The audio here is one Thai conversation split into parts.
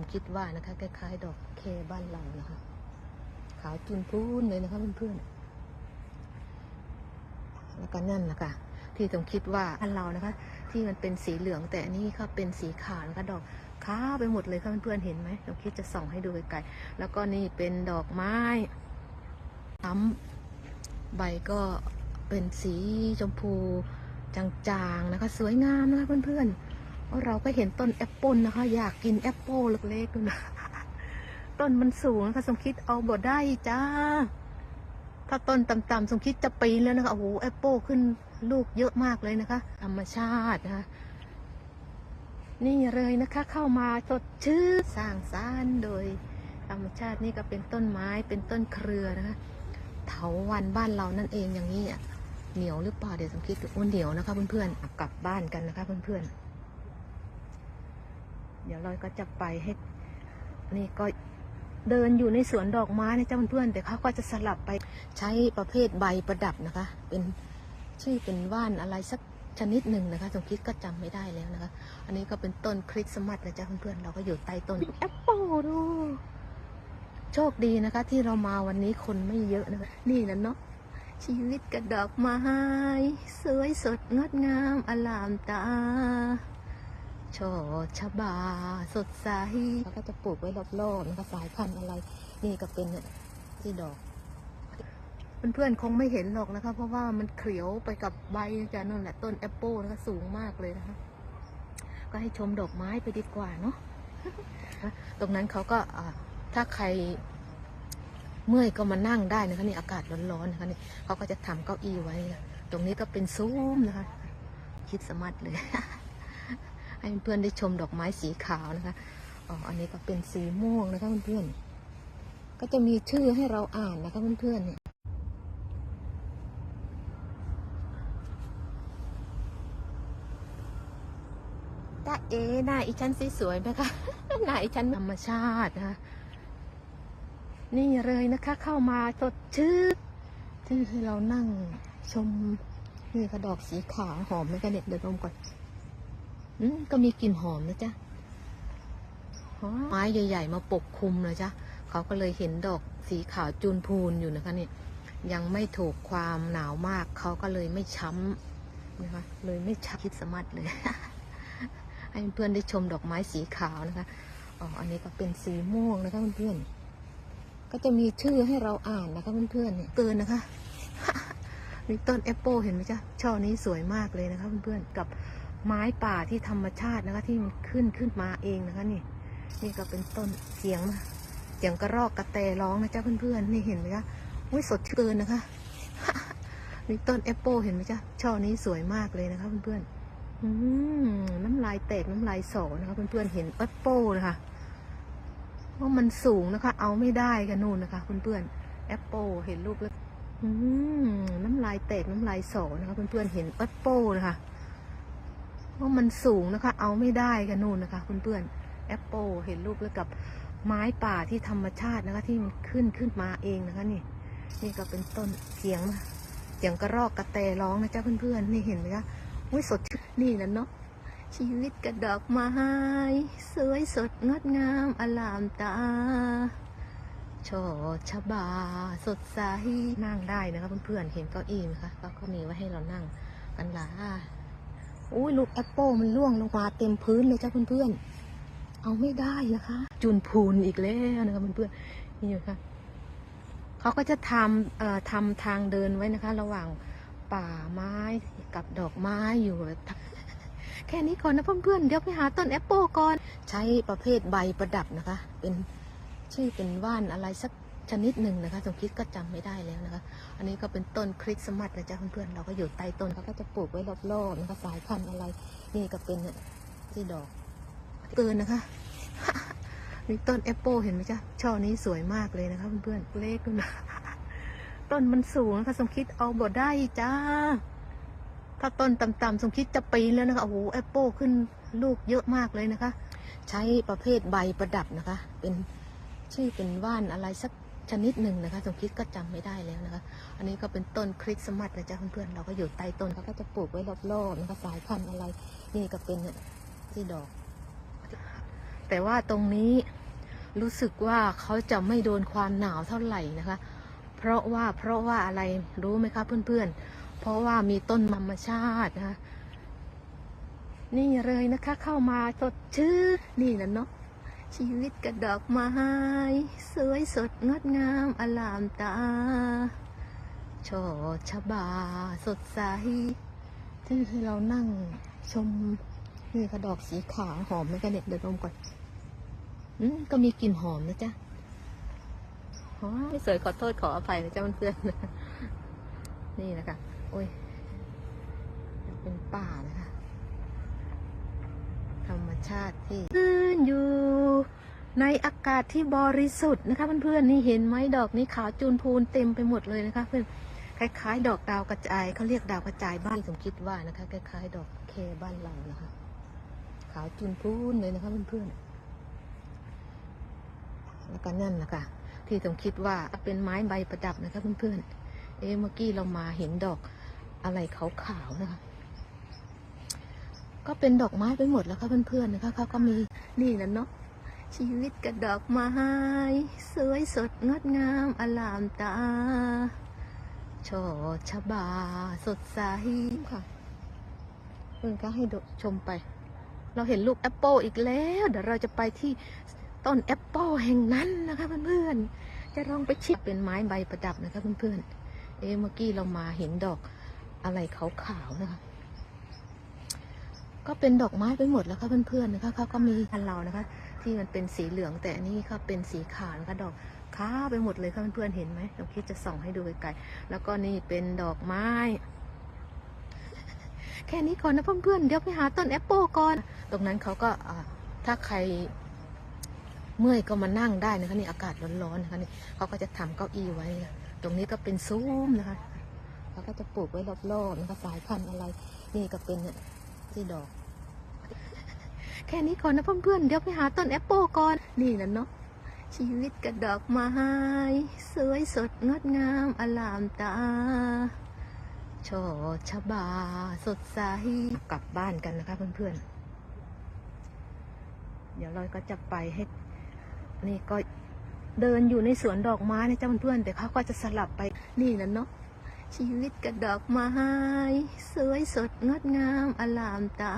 มคิดว่านะคะคล้ายๆ ดอกเคบ้านเรานะคะ ขาวจุนพูนเลยนะคะเพื่อนๆแล้วก็นั่นนะคะที่สมคิดว่าบ้านเรานะคะ ที่มันเป็นสีเหลืองแต่นนี้ก็เป็นสีขาวนะคะดอกขาวไปหมดเลยค่ะเพื่อนๆเห็นไหมสมคิดจะส่องให้ดูไกลๆแล้วก็นี่เป็นดอกไม้ซ้ำใบก็เป็นสีชมพูจางๆนะคะ สวยงามนะคะเพื่อนๆ เราก็เห็นต้นแอปเปิลนะคะ อยากกินแอปเปิลเล็กๆดูนะต้นมันสูงนะคะสมคิดเอาบ่ได้จ้า ถ้าต้นต่ำๆสมคิดจะปีนแล้วนะคะโอ้โหแอปเปิลขึ้นลูกเยอะมากเลยนะคะ ธรรมชาตินะคะนี่เลยนะคะ เข้ามาสดชื่นสร้างสรรค์โดย ธรรมชาตินี่ก็เป็นต้นไม้เป็นต้นเครือนะคะเถาวันบ้านเรานั่นเองอย่างนี้เหนียวหรือเปล่าเดี๋ยวสมคิดดูโอ้เหนียวนะคะเพื่อนๆกลับบ้านกันนะคะเพื่อนๆ เดี๋ยวเราก็จะไปให้ นี่ก็เดินอยู่ในสวนดอกไม้นะเจ้าเพื่อนแต่เขาก็จะสลับไปใช้ประเภทใบประดับนะคะ เป็นชื่อเป็นว่านอะไรสักชนิดหนึ่งนะคะสมคิดก็จำไม่ได้แล้วนะคะ อันนี้ก็เป็นต้นคริสต์มาสนะจ๊ะเพื่อนๆเราก็อยู่ใต้ต้นแอปเปิลดูโชคดีนะคะ ที่เรามาวันนี้คนไม่เยอะนะคะนี่นะเนาะชีวิตกับดอกไม้สวยสดงดงามอลามตา ช่อชบา สดใสแล้วก็จะปลูกไว้รอบๆนะคะสายพันธุ์อะไร นี่ก็เป็นเนี่ยที่ดอก เพื่อนๆคงไม่เห็นหรอกนะคะ เพราะว่ามันเขียวไปกับใบจ้ะนั่นแหละต้นแอปเปิลนะคะสูงมากเลยนะคะ ก็ให้ชมดอกไม้ไปดีกว่าเนาะตรงนั้นเขาก็ถ้าใครเมื่อยก็มานั่งได้นะคะนี่อากาศร้อนๆนะคะนี่เขาก็จะทำเก้าอี้ไว้ ตรงนี้ก็เป็นซุ้มนะคะ คิดสมัดเลย ให้เพื่อนๆได้ชมดอกไม้สีขาวนะคะอ๋ออันนี้ก็เป็นสีม่วงนะคะเพื่อนๆก็จะมีชื่อให้เราอ่านนะคะเพื่อนๆเนี่ยตาเอหน้าอีฉันสวยๆไหมคะหน้าอีฉันธรรมชาตินะคะนี่เลยนะคะ เข้ามาสดชื่นที่ให้เรานั่งชมนี่กระดอกสีขาวหอมไหมคะเนี่ยเดี๋ยวดมก่อน อืมก็มีกลิ่นหอมนะจ๊ะไม้ใหญ่ ๆ มาปกคลุมเลยจ้ะเขาก็เลยเห็นดอกสีขาวจูนพูนอยู่นะคะเนี่ยยังไม่ถูกความหนาวมากเขาก็เลยไม่ช้ำนะคะเลยไม่ช้ำคิดสมัดเลย ให้เพื่อนได้ชมดอกไม้สีขาวนะคะอ๋ออันนี้ก็เป็นสีม่วงนะคะเพื่อนๆก็จะมีชื่อให้เราอ่านนะคะเพื่อนๆเนี่ยเกินนะคะมีต้นแอปเปิลเห็นไหมจ๊ะช่อนี้สวยมากเลยนะคะเพื่อนๆกับ ไม้ป่าที่ธรรมชาตินะคะ ที่มันขึ้นขึ้นมาเองนะคะนี่ นี่ก็เป็นต้นเสียงนะเสียงกระรอกกระแตร้องนะจ๊ะเพื่อนๆนี่เห็นไหมจ๊ะอุ้ยสดเกินนะคะมีต้นแอปเปิลเห็นไหมจ๊ะช่อนี้สวยมากเลยนะคะเพื่อนๆน้ำลายแตกน้ำลายสอนะคะเพื่อนๆเห็นแอปเปิลนะคะว่ามันสูงนะคะ เอาไม่ได้กันนู่นนะคะเพื่อนๆแอปเปิลเห็นรูปแล้วน้ำลายแตกน้ำลายสอนะคะเพื่อนๆเห็นแอปเปิลนะคะ ว่ามันสูงนะคะ เอาไม่ได้กันนู่นนะคะเพื่อนๆแอปเปิลเห็นรูปแล้วกับไม้ป่าที่ธรรมชาตินะคะ ที่มันขึ้นขึ้นมาเองนะคะนี่ นี่ก็เป็นต้นเสียงนะเสียงกระรอกกระแตร้องนะจ๊ะเพื่อนๆนี่เห็นไหมคะอุ้ยสดชื่นนี่นะเนาะชีวิตกับดอกไม้สวยสดงดงามอลามตาช่อชบา สดใสนั่งได้นะคะเพื่อนๆเห็นเก้าอี้ไหมคะเขาก็มีไว้ให้เรานั่งกันละ อุ้ยลูกแอปเปิลมันร่วงลงมาเต็มพื้นเลยจ้าเพื่อนๆ เอาไม่ได้นะคะ จุนพูนอีกแล้วนะคะเพื่อนๆ นี่นะคะเขาก็จะทำเอ่อทำทางเดินไว้นะคะ ระหว่างป่าไม้กับดอกไม้อยู่ แค่นี้ก่อนนะเพื่อนๆ เดี๋ยวไปหาต้นแอปเปิลก่อน ใช้ประเภทใบประดับนะคะ เป็นชื่อเป็นว่านอะไรสัก ชนิดหนึ่งนะคะสมคิดก็จำไม่ได้แล้วนะคะ อันนี้ก็เป็นต้นคริสต์มาสนะจ๊ะเพื่อนๆเราก็อยู่ใต้ต้นเขาก็จะปลูกไว้รอบๆนะคะสายพันธุ์อะไร นี่ก็เป็นที่ดอกเกินนะคะมีต้นแอปเปิลเห็นไหมจ๊ะช่อนี้สวยมากเลยนะคะเพื่อนๆเล็กนะต้นมันสูงนะคะสมคิดเอาบ่ได้จ้า ถ้าต้นต่ำๆสมคิดจะปีนแล้วนะคะโอ้โหแอปเปิลขึ้นลูกเยอะมากเลยนะคะ ใช้ประเภทใบประดับนะคะ เป็นชื่อเป็นว่านอะไรสัก ชนิดหนึ่งนะคะสมคิดก็จำไม่ได้แล้วนะคะ อันนี้ก็เป็นต้นคริสต์มาสนะจ๊ะเพื่อนๆเราก็อยู่ใต้ต้นเขาก็จะปลูกไว้รอบๆนะคะสายพันธุ์อะไร นี่ก็เป็นที่ดอก แต่ว่าตรงนี้รู้สึกว่าเขาจะไม่โดนความหนาวเท่าไหร่นะคะ เพราะว่าเพราะว่าอะไรรู้ไหมคะเพื่อนๆ เพราะว่ามีต้นธรรมชาตินะคะนี่เลยนะคะเข้ามาสดชื่นนี่นะเนาะ ชีวิตกับดอกไม้สวยสดงดงามอลามตาช่อชบาสดใสที่ให้เรานั่งชมนี่กระดอกสีขาวหอมไหมกันเนี่ยเดี๋ยวดมก่อนอืมก็มีกลิ่นหอมนะจ๊ะอ๋อไม่สวยขอโทษขออภัยนะจ๊ะเพื่อนๆนี่นะคะโอ้ยเป็นป่านะคะ ธรรมชาติที่ขึ้นอยู่ ในอากาศที่บริสุทธิ์นะคะเพื่อนๆนี่เห็นไหมดอกนี้ขาวจูนพูนเต็มไปหมดเลยนะคะเพื่อนคล้าย ๆ ดอกดาวกระจายเขาเรียกดาวกระจายบ้านสมคิดว่านะคะคล้ายๆ ดอกเคบ้านเรานะคะ ขาวจูนพูนเลยนะคะเพื่อนๆแล้วก็นั่นนะคะที่สมคิดว่าเป็นไม้ใบประดับนะคะเพื่อนๆเอ๊ะเมื่อกี้เรามาเห็นดอกอะไรขาวๆนะคะก็เป็นดอกไม้ไปหมดแล้วค่ะเพื่อนๆนะคะเขาก็มีนี่นะเนาะ ชีวิตกับดอกไม้สวยสดงดงามอลามตาช่อชบาสดใสค่ะเพื่อนก็ให้ชมไป เราเห็นลูกแอปเปิลอีกแล้ว เดี๋ยวเราจะไปที่ต้นแอปเปิลแห่งนั้นนะคะเพื่อนๆ จะลองไปชิดเป็นไม้ใบประดับนะคะเพื่อนๆ เอ๊ะเมื่อกี้เรามาเห็นดอกอะไรขาวๆนะคะ ก็เป็นดอกไม้ไปหมดแล้วค่ะเพื่อนๆนะคะเขาก็มีพันเรานะคะ ที่มันเป็นสีเหลืองแต่อันนี้ก็เป็นสีขาวนะคะดอกขาวไปหมดเลยค่ะเพื่อนๆเห็นไหมเราคิดจะส่องให้ดูไกลๆแล้วก็นี่เป็นดอกไม้ แค่นี้ก่อนนะเพื่อนๆเดี๋ยวไปหาต้นแอปเปิลก่อน ตรงนั้นเขาก็ถ้าใครเมื่อยก็มานั่งได้นะคะนี่อากาศร้อนๆนะคะนี่เขาก็จะทำเก้าอี้ไว้ ตรงนี้ก็เป็นซุ้มนะคะเขาก็จะปลูกไว้รอบๆนะคะสายพันธุ์อะไร นี่ก็เป็นที่ดอก แค่นี้ก่อนนะเพื่อนๆ เดี๋ยวไปหาต้นแอปเปิลก่อน นี่นะเนาะ ชีวิตกับดอกไม้สวยสดงดงามอลามตาช่อชบา สดใส กลับบ้านกันนะคะเพื่อนๆ เดี๋ยวเราก็จะไปให้ นี่ก็เดินอยู่ในสวนดอกไม้นะจ๊ะเพื่อนๆ แต่เขาก็จะสลับไป นี่นะเนาะชีวิตกับดอกไม้สวยสดงดงามอลามตา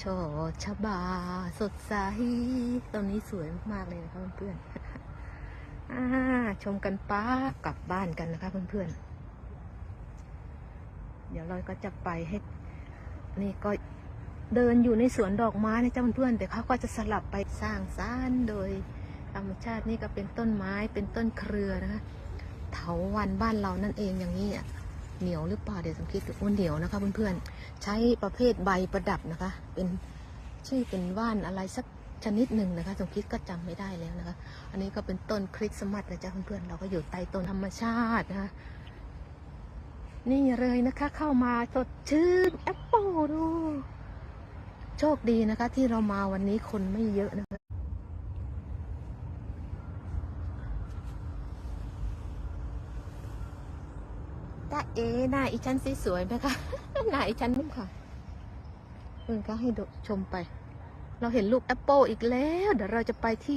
ช่อชบา สดใสตรงนี้สวยมากๆเลยนะคะเพื่อนๆชมกันป้ากลับบ้านกันนะคะเพื่อนๆ เดี๋ยวเราก็จะไปให้ นี่ก็เดินอยู่ในสวนดอกไม้นะจ๊ะเพื่อนๆ แต่เขาก็จะสลับไปสร้างสรรค์โดยธรรมชาตินี่ก็เป็นต้นไม้เป็นต้นเครือนะคะเถาวันบ้านเรานั่นเองอย่างนี้อะ เหนียวหรือเปล่าเดี๋ยวสังเกตดูว่าเหนียวนะคะเพื่อนๆ ใช้ประเภทใบประดับนะคะ เป็นชื่อเป็นว่านอะไรสักชนิดหนึ่งนะคะสมคิดก็จำไม่ได้แล้วนะคะ อันนี้ก็เป็นต้นคริสต์มาสนะจ๊ะเพื่อนๆ เราก็อยู่ใต้ต้นธรรมชาตินะคะ นี่เลยนะคะ เข้ามาสดชื่นแอปเปิลดู โชคดีนะคะ ที่เรามาวันนี้คนไม่เยอะนะคะ ตา เอหน้าอีฉันสวยๆไหมคะหน้าอีฉันนุ่มค่ะเพื่อนก็ให้ชมไป เราเห็นลูกแอปเปิลอีกแล้ว เดี๋ยวเราจะไปที่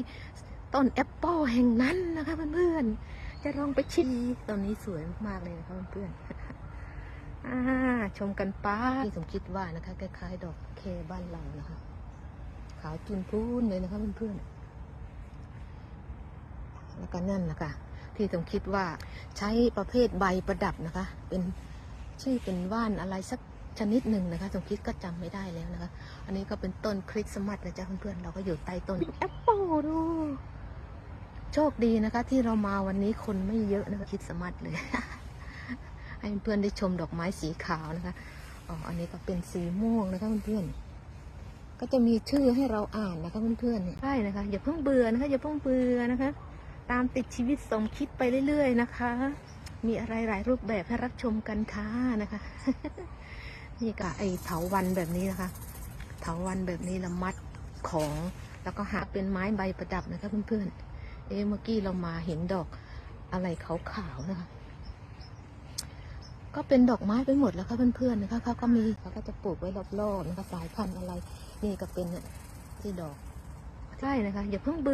ต้นแอปเปิลแห่งนั้นนะคะเพื่อนๆจะลองไปชิมต้นนี้สวยมากเลยนะคะเพื่อนๆชมกันป้าที่สมคิดว่านะคะคล้ายๆดอกเคบ้านเรานะคะ ขาวจุนพูนเลยนะคะเพื่อนๆแล้วก็นั่นนะคะ ที่สมคิดว่าใช้ประเภทใบประดับนะคะ เป็นชื่อเป็นว่านอะไรสักชนิดหนึ่งนะคะสมคิดก็จำไม่ได้แล้วนะคะ อันนี้ก็เป็นต้นคริสต์มาสนะจ๊ะเพื่อนๆเราก็อยู่ใต้ต้นแอปเปิลดูโชคดีนะคะ ที่เรามาวันนี้คนไม่เยอะนะคะคริสต์มาสเลย ให้เพื่อนๆได้ชมดอกไม้สีขาวนะคะอ๋ออันนี้ก็เป็นสีม่วงนะคะเพื่อนๆก็จะมีชื่อให้เราอ่านนะคะเพื่อนๆเนี่ยใช่นะคะอย่าเพิ่งเบื่อนะคะอย่าเพิ่งเบื่อนะคะ ตามติดชีวิตสมคิดไปเรื่อย ๆ นะคะ มีอะไรหลายรูปแบบให้รับชมกันค่ะนะคะนี่ก็ไอเถาวันแบบนี้นะคะ เถาวันแบบนี้ละมัดของแล้วก็หาเป็นไม้ใบประดับนะคะเพื่อนๆ เอ๊ะเมื่อกี้เรามาเห็นดอกอะไรขาวๆนะคะ ก็เป็นดอกไม้ไปหมดแล้วค่ะเพื่อนๆนะคะเขาก็มีเขาก็จะปลูกไว้รอบๆนะคะสายพันธุ์อะไร นี่ก็เป็นที่ดอกใช่นะคะอย่าเพิ่งเบื่อ